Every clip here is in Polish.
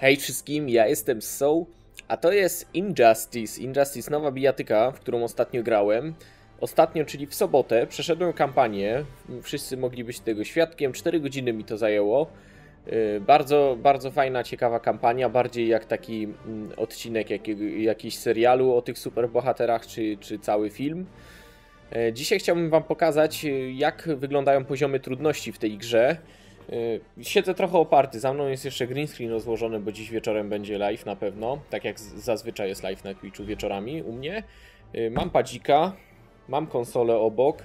Hej wszystkim, ja jestem Soul, a to jest Injustice. Injustice, nowa bijatyka, w którą ostatnio grałem. Ostatnio, czyli w sobotę, przeszedłem kampanię. Wszyscy mogli być tego świadkiem. 4 godziny mi to zajęło. Yy, Bardzo, bardzo fajna, ciekawa kampania, bardziej jak taki mm, odcinek jakiego, jakiś serialu o tych superbohaterach, czy, czy cały film. E, Dzisiaj chciałbym Wam pokazać, e, jak wyglądają poziomy trudności w tej grze. E, Siedzę trochę oparty, za mną jest jeszcze green screen rozłożony, bo dziś wieczorem będzie live na pewno, tak jak zazwyczaj jest live na Twitchu wieczorami u mnie. E, Mam padzika, mam konsolę obok,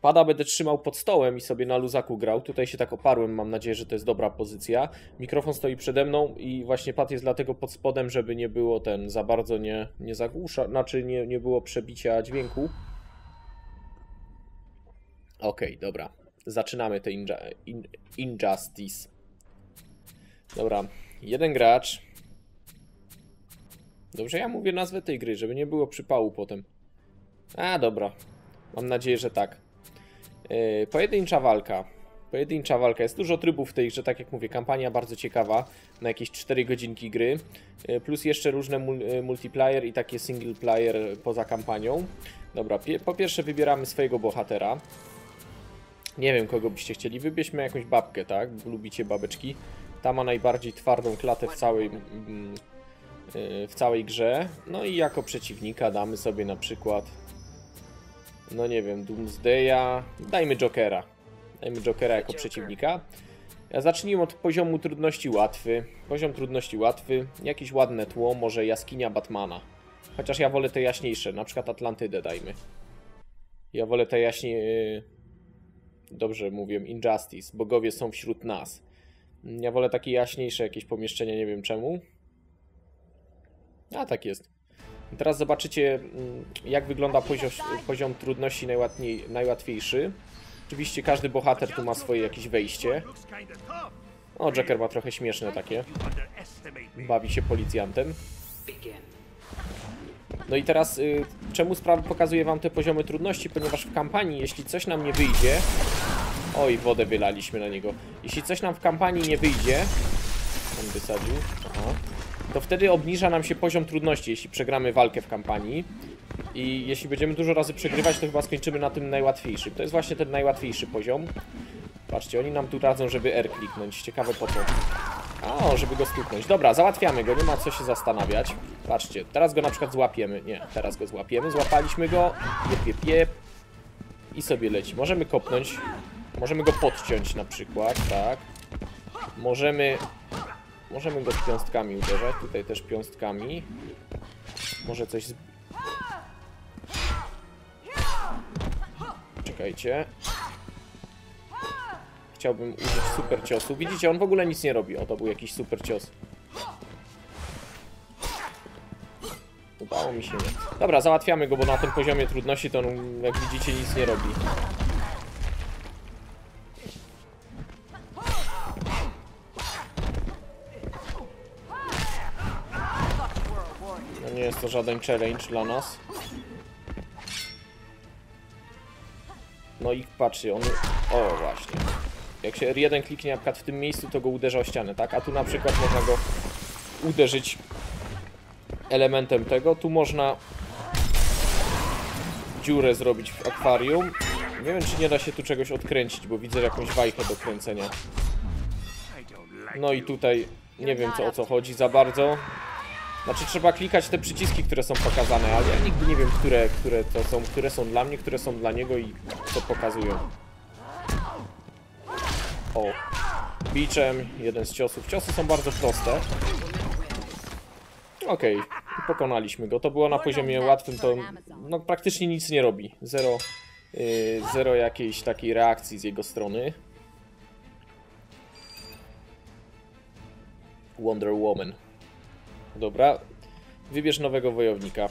pada będę trzymał pod stołem i sobie na luzaku grał. Tutaj się tak oparłem, mam nadzieję, że to jest dobra pozycja. Mikrofon stoi przede mną i właśnie pad jest dlatego pod spodem, żeby nie było ten za bardzo nie, nie zagłusza, znaczy nie, nie było przebicia dźwięku. Okej, dobra. Zaczynamy te inja in Injustice. Dobra, jeden gracz. Dobrze, ja mówię nazwę tej gry, żeby nie było przypału potem. A, dobra. Mam nadzieję, że tak. Yy, pojedyncza walka. Pojedyncza walka. Jest dużo trybów w tej grze, tak jak mówię, kampania bardzo ciekawa, na jakieś 4 godzinki gry, Yy, plus jeszcze różne mul yy, multiplayer i takie single player poza kampanią. Dobra, pie po pierwsze wybieramy swojego bohatera. Nie wiem, kogo byście chcieli. Wybierzmy jakąś babkę, tak? Lubicie babeczki. Ta ma najbardziej twardą klatę w całej, mm, yy, w całej grze. No i jako przeciwnika damy sobie na przykład, no nie wiem, Doomsdaya. Dajmy Jokera. Dajmy Jokera jako przeciwnika. Ja zacznijmy od poziomu trudności łatwy. Poziom trudności łatwy. Jakieś ładne tło, może jaskinia Batmana. Chociaż ja wolę te jaśniejsze, na przykład Atlantydę dajmy. Ja wolę te jaśnie... Dobrze mówię, Injustice. Bogowie są wśród nas. Ja wolę takie jaśniejsze jakieś pomieszczenia, nie wiem czemu. A tak jest. Teraz zobaczycie, mm, jak wygląda poziom, poziom trudności najłatniej, najłatwiejszy. Oczywiście każdy bohater tu ma swoje jakieś wejście. O, Joker ma trochę śmieszne takie. Bawi się policjantem. No i teraz, y, czemu sprawa pokazuję wam te poziomy trudności? Ponieważ w kampanii, jeśli coś nam nie wyjdzie... Oj, wodę wylaliśmy na niego. Jeśli coś nam w kampanii nie wyjdzie... On wysadził. Aha. To wtedy obniża nam się poziom trudności, jeśli przegramy walkę w kampanii. I jeśli będziemy dużo razy przegrywać, to chyba skończymy na tym najłatwiejszym. To jest właśnie ten najłatwiejszy poziom. Patrzcie, oni nam tu radzą, żeby R kliknąć. Ciekawe po co. O, żeby go stuknąć. Dobra, załatwiamy go, nie ma co się zastanawiać. Patrzcie, teraz go na przykład złapiemy. Nie, teraz go złapiemy. Złapaliśmy go. Jep, jep, jep. I sobie leci. Możemy kopnąć. Możemy go podciąć na przykład, tak. Możemy... Możemy go piąstkami uderzać. Tutaj też piąstkami. Może coś z... Czekajcie. Chciałbym użyć super ciosu. Widzicie, on w ogóle nic nie robi. O, to był jakiś super cios. Udało mi się nie. Dobra, załatwiamy go, bo na tym poziomie trudności to on, jak widzicie, nic nie robi. No nie jest to żaden challenge dla nas. No i patrzcie, on... O, właśnie. Jak się R1 kliknie na przykład w tym miejscu, to go uderza o ścianę, tak? A tu na przykład można go uderzyć elementem tego. Tu można dziurę zrobić w akwarium. Nie wiem, czy nie da się tu czegoś odkręcić, bo widzę jakąś wajchę do kręcenia. No i tutaj nie wiem, co o co chodzi za bardzo. Znaczy trzeba klikać te przyciski, które są pokazane, ale ja nigdy nie wiem, które, które to są, które są dla mnie, które są dla niego i co pokazują. O, biczem, jeden z ciosów. Ciosy są bardzo proste. Okej, pokonaliśmy go. To było na poziomie łatwym, to no, praktycznie nic nie robi. Zero, yy, zero jakiejś takiej reakcji z jego strony. Wonder Woman. Dobra, wybierz nowego wojownika.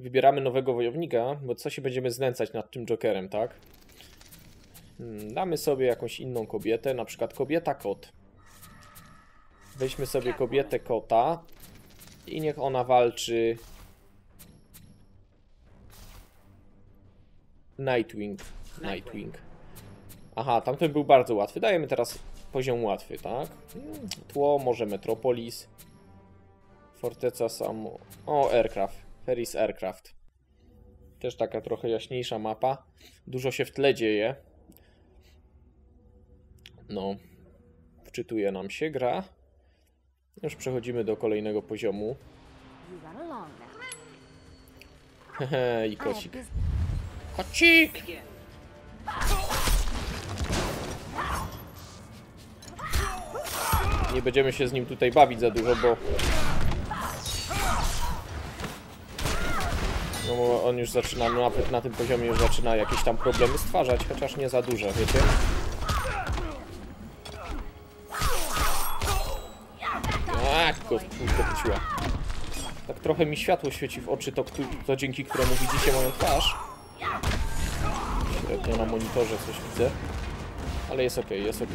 Wybieramy nowego wojownika, bo co się będziemy znęcać nad tym Jokerem, tak? Hmm, Damy sobie jakąś inną kobietę, na przykład kobieta kot. Weźmy sobie kobietę kota i niech ona walczy Nightwing. Nightwing. Aha, tamten był bardzo łatwy. Dajemy teraz poziom łatwy, tak? Mm, Tło, może Metropolis. Forteca samo... O, Aircraft. Ferris Aircraft. Też taka trochę jaśniejsza mapa. Dużo się w tle dzieje. No. Wczytuje nam się gra. Już przechodzimy do kolejnego poziomu. Hehe, i kocik. Kocik! Nie będziemy się z nim tutaj bawić za dużo, bo... No on już zaczyna, no nawet na tym poziomie już zaczyna jakieś tam problemy stwarzać, chociaż nie za duże, wiecie? A, go wróciła. Tak trochę mi światło świeci w oczy, to, to dzięki któremu widzicie moją twarz. Średnio na monitorze coś widzę. Ale jest ok, jest ok.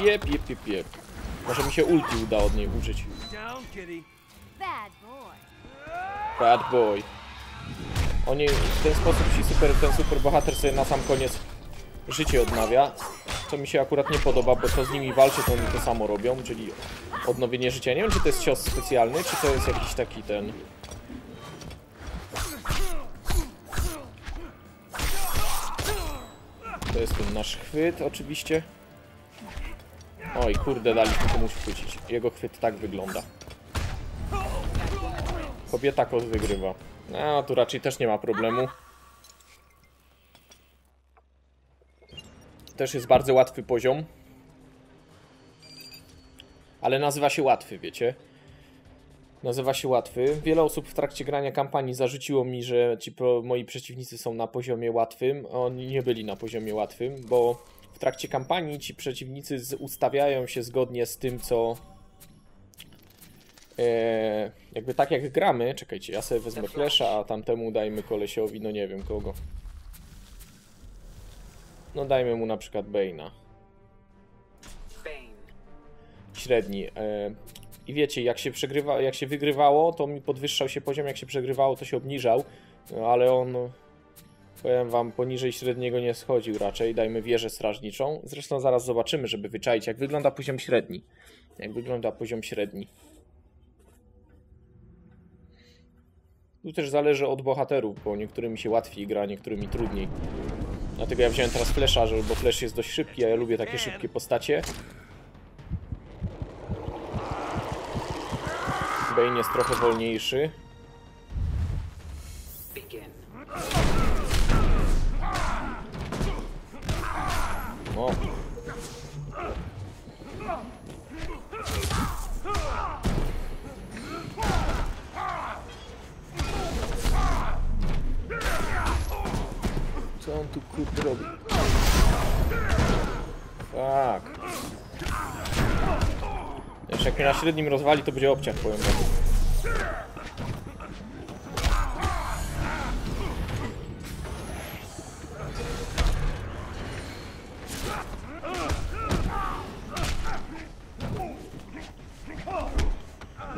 Jep, jep, jep, jep. Może mi się ulti uda od niej użyć. Bad boy. Oni w ten sposób ci super, ten super bohater sobie na sam koniec życie odnawia. Co mi się akurat nie podoba, bo co z nimi walczy, to oni to samo robią, czyli odnowienie życia. Nie wiem, czy to jest cios specjalny, czy to jest jakiś taki ten... To jest ten nasz chwyt, oczywiście. Oj, kurde, daliśmy komuś chwycić. Jego chwyt tak wygląda. Kobieta kos wygrywa. No, tu raczej też nie ma problemu. Też jest bardzo łatwy poziom. Ale nazywa się łatwy, wiecie? Nazywa się łatwy. Wiele osób w trakcie grania kampanii zarzuciło mi, że ci pro, moi przeciwnicy są na poziomie łatwym. Oni nie byli na poziomie łatwym, bo trakcie kampanii ci przeciwnicy ustawiają się zgodnie z tym, co Eee, jakby tak jak gramy, czekajcie, ja sobie wezmę flesza, a tamtemu dajmy kolesiowi, no nie wiem kogo. No dajmy mu na przykład Bane'a. Średni. Eee, I wiecie, jak się przegrywa, jak się wygrywało, to mi podwyższał się poziom, jak się przegrywało, to się obniżał, no, ale on, powiem wam, poniżej średniego nie schodził raczej. Dajmy wieżę strażniczą. Zresztą zaraz zobaczymy, żeby wyczaić, jak wygląda poziom średni. Jak wygląda poziom średni. Tu też zależy od bohaterów, bo niektórymi się łatwiej gra, niektórymi trudniej. Dlatego ja wziąłem teraz Flesza, bo Flash jest dość szybki, a ja lubię takie szybkie postacie. Bane jest trochę wolniejszy. O. Co on tu kurde robi? Tak. Jeszcze jak mnie na średnim rozwali, to będzie obciach, powiem wam.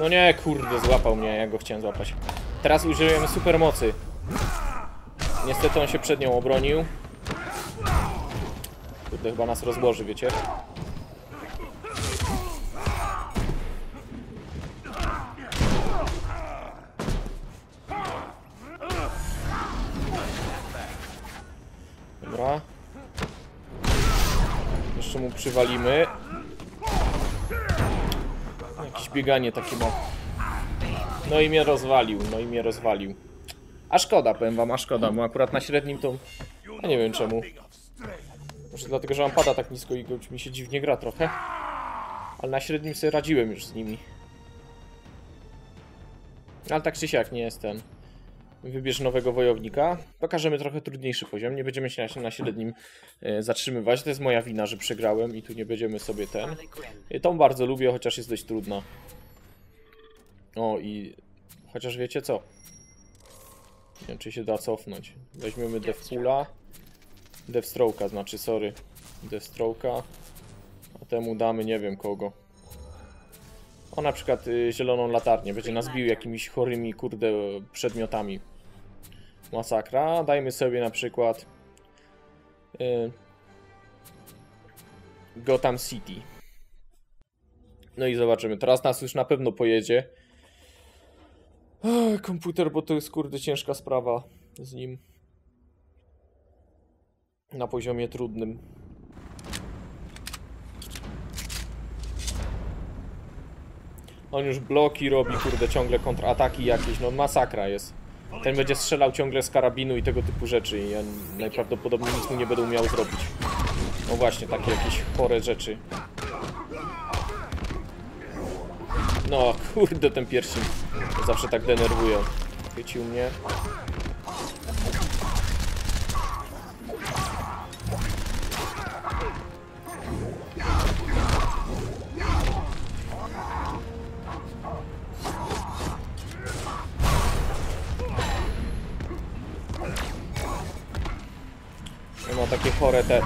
No nie, kurde, złapał mnie, ja go chciałem złapać. Teraz użyłem supermocy. Niestety on się przed nią obronił. Kurde, chyba nas rozłoży, wiecie? Dobra. Jeszcze mu przywalimy. Bieganie takie ma. No i mnie rozwalił, no i mnie rozwalił. A szkoda, powiem wam, a szkoda, bo akurat na średnim to... Ja nie wiem czemu. Może dlatego, że mam pada tak nisko i mi się dziwnie gra trochę. Ale na średnim sobie radziłem już z nimi. Ale tak czy siak nie jest ten. Wybierz nowego wojownika. Pokażemy trochę trudniejszy poziom. Nie będziemy się na, średnim e, zatrzymywać. To jest moja wina, że przegrałem i tu nie będziemy sobie ten. E, Tą bardzo lubię, chociaż jest dość trudna. O i... Chociaż wiecie co? Nie wiem, czy się da cofnąć. Weźmiemy Deathpoola. Deathstroke'a, znaczy, sorry. Deathstroke'a. A temu damy nie wiem kogo. O na przykład y, zieloną latarnię, będzie nas bił jakimiś chorymi kurde przedmiotami. Masakra. Dajmy sobie na przykład y, Gotham City. No i zobaczymy. Teraz nas już na pewno pojedzie. Komputer, bo to jest kurde ciężka sprawa z nim. Na poziomie trudnym. On już bloki robi, kurde, ciągle kontrataki jakieś, no masakra jest. Ten będzie strzelał ciągle z karabinu i tego typu rzeczy i ja najprawdopodobniej nic mu nie będę umiał zrobić. No właśnie, takie jakieś chore rzeczy. No, kurde, ten pierścień zawsze tak denerwuje. Chwycił mnie. No, takie chore te.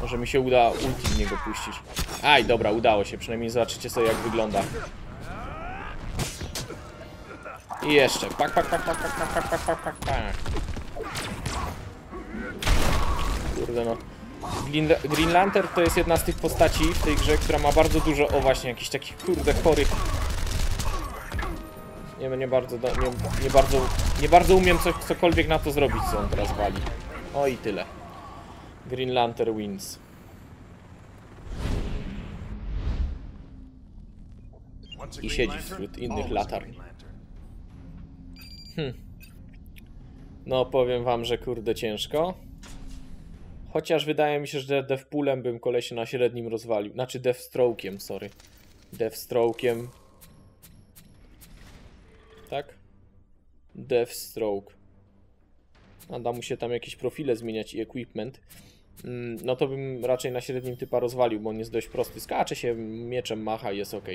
Może mi się uda ulti w niego puścić. Aj, dobra, udało się. Przynajmniej zobaczycie sobie jak wygląda. I jeszcze. Pak, pak, pak, pak, pak, pak, pak, pak, pak, pak. Kurde no. Green, Green Lantern to jest jedna z tych postaci w tej grze, która ma bardzo dużo, o właśnie, jakichś takich kurde chorych. Nie, nie bardzo, do- nie, nie bardzo, nie bardzo umiem coś, cokolwiek na to zrobić, co on teraz wali. O i tyle. Green Lantern wins. I siedzi wśród innych latarń. Lantern. No powiem wam, że kurde ciężko. Chociaż wydaje mi się, że Deathpoolem bym kolesie na średnim rozwalił. Znaczy Deathstroke'iem, sorry. Deathstroke'iem. Tak? Deathstroke. A da mu się tam jakieś profile zmieniać i equipment. Mm, No to bym raczej na średnim typa rozwalił, bo on jest dość prosty. Skacze się, mieczem macha i jest ok.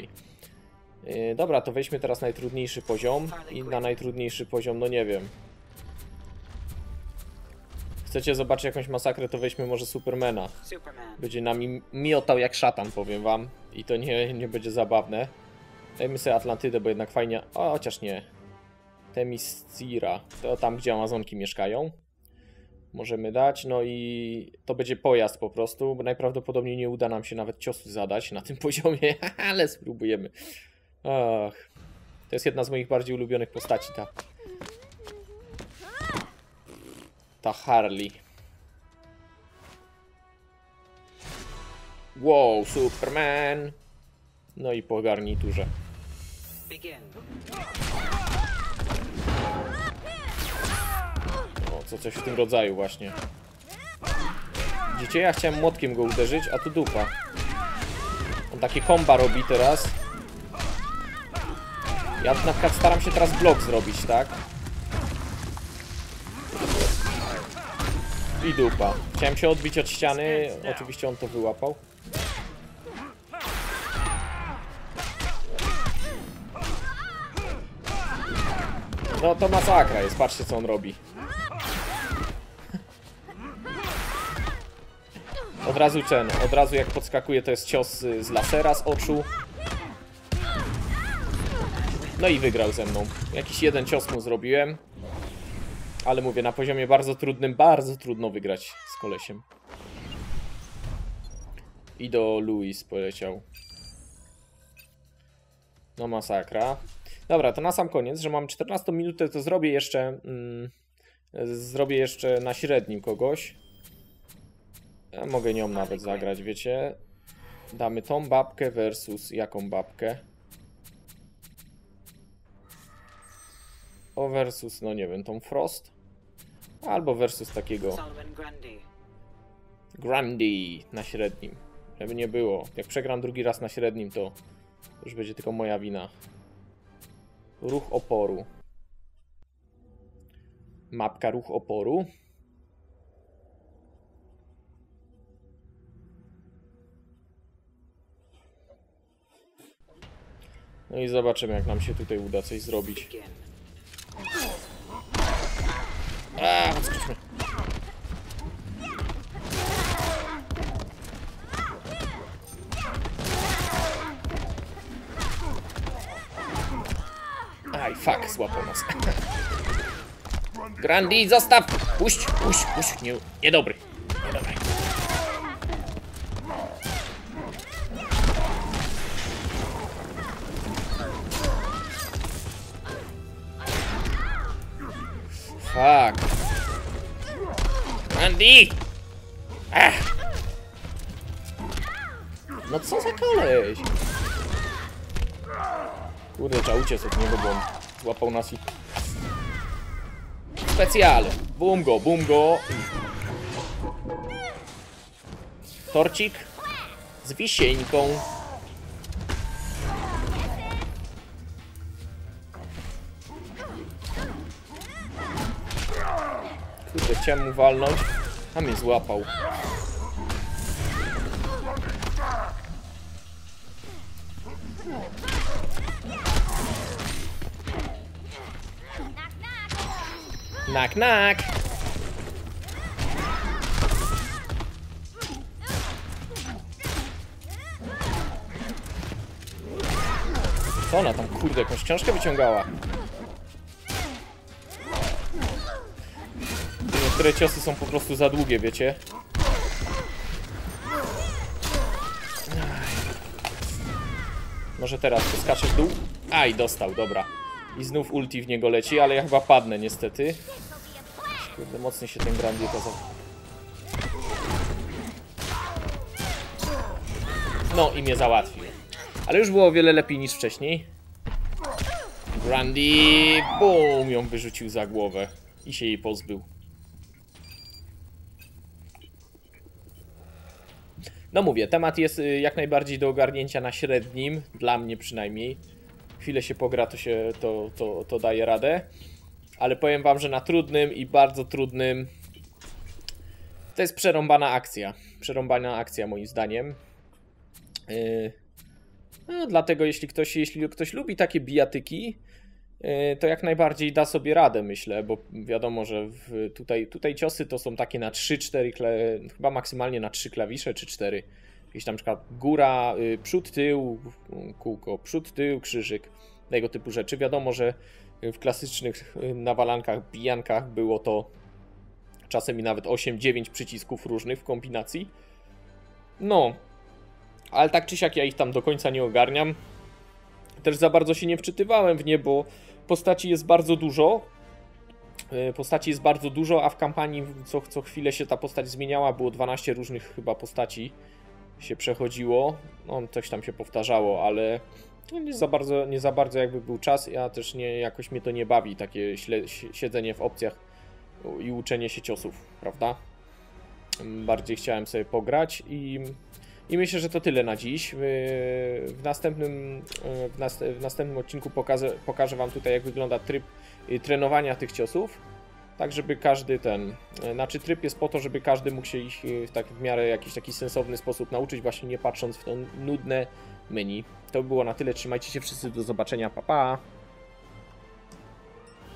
Dobra, to weźmy teraz najtrudniejszy poziom. I na najtrudniejszy poziom, no nie wiem. Chcecie zobaczyć jakąś masakrę, to weźmy może Supermana. Superman. Będzie nami miotał jak szatan, powiem wam. I to nie, nie będzie zabawne. Dajmy sobie Atlantydę, bo jednak fajnie... O, chociaż nie. Temiscira. To tam, gdzie Amazonki mieszkają. Możemy dać. No i to będzie pojazd po prostu, bo najprawdopodobniej nie uda nam się nawet ciosu zadać na tym poziomie, ale spróbujemy. Ach. To jest jedna z moich bardziej ulubionych postaci, ta. Ta Harley. Wow, Superman! No i po garniturze. Begin. O, co coś w tym rodzaju właśnie. Widzicie, ja chciałem młotkiem go uderzyć, a tu dupa. On takie komba robi teraz. Ja na przykład staram się teraz blok zrobić, tak? I dupa. Chciałem się odbić od ściany, oczywiście on to wyłapał. No to masakra jest, patrzcie co on robi. Od razu ten, od razu jak podskakuje to jest cios z lasera z oczu. No i wygrał ze mną. Jakiś jeden cios mu zrobiłem. Ale mówię, na poziomie bardzo trudnym, bardzo trudno wygrać z kolesiem. I do Louis poleciał. No masakra. Dobra, to na sam koniec, że mam 14 minutę, to zrobię jeszcze... Mm, zrobię jeszcze na średnim kogoś. Ja mogę nią nawet zagrać, wiecie. Damy tą babkę versus jaką babkę? O versus, no nie wiem, tą Frost? Albo versus takiego. Grundy na średnim. Żeby nie było. Jak przegram drugi raz na średnim, to już będzie tylko moja wina. Ruch oporu. Mapka ruch oporu. No i zobaczymy, jak nam się tutaj uda coś zrobić. Begin. Skoczmy. Aj, fuck, złapał nas. Grandi, zostaw! Puść, puść, puść. Nie, niedobry. Niedobry. Fuck. Grandi! Ach. No co za koleś? Kurde, trzeba uciec od niego, bo on złapał nas i... Specjale. Bum go, bum go. Torcik z wisieńką. Kurde, chciałem mu walnąć, a mnie złapał. Knock, knock. Co ona tam, kurde, jakąś książkę wyciągała? Niektóre ciosy są po prostu za długie, wiecie? Może teraz poskaczę w dół? Aj, dostał, dobra. I znów ulti w niego leci, ale ja chyba padnę niestety. Kurde, mocny się ten Grandi okazał. No i mnie załatwił. Ale już było o wiele lepiej niż wcześniej. Grandi, bum, ją wyrzucił za głowę i się jej pozbył. No mówię, temat jest y, jak najbardziej do ogarnięcia na średnim, dla mnie przynajmniej. Chwilę się pogra, to się to, to, to daje radę. Ale powiem wam, że na trudnym i bardzo trudnym to jest przerąbana akcja. Przerąbana akcja moim zdaniem. Yy, no, dlatego jeśli ktoś, jeśli ktoś lubi takie bijatyki, to jak najbardziej da sobie radę, myślę, bo wiadomo, że w, tutaj, tutaj ciosy to są takie na 3-4, kle- chyba maksymalnie na 3 klawisze czy 4. Jakieś tam przykład góra, yy, przód, tył, kółko, przód, tył, krzyżyk, tego typu rzeczy. Wiadomo, że w klasycznych y, nawalankach, bijankach było to czasem i nawet 8-9 przycisków różnych w kombinacji. No, ale tak czy siak ja ich tam do końca nie ogarniam. Też za bardzo się nie wczytywałem w nie, bo postaci jest bardzo dużo. Y, Postaci jest bardzo dużo, a w kampanii co, co chwilę się ta postać zmieniała. Było 12 różnych chyba postaci się przechodziło. No, coś tam się powtarzało, ale no nie za bardzo, nie za bardzo jakby był czas, ja też nie, jakoś mnie to nie bawi, takie siedzenie w opcjach i uczenie się ciosów, prawda? Bardziej chciałem sobie pograć i, i myślę, że to tyle na dziś. W, następnym, e, w, w następnym odcinku pokażę, pokażę Wam tutaj, jak wygląda tryb y, trenowania tych ciosów. Tak, żeby każdy ten. e, Znaczy, tryb jest po to, żeby każdy mógł się ich e, w tak w miarę jakiś taki sensowny sposób nauczyć, właśnie nie patrząc w to nudne menu. To by było na tyle. Trzymajcie się wszyscy. Do zobaczenia. Pa, pa.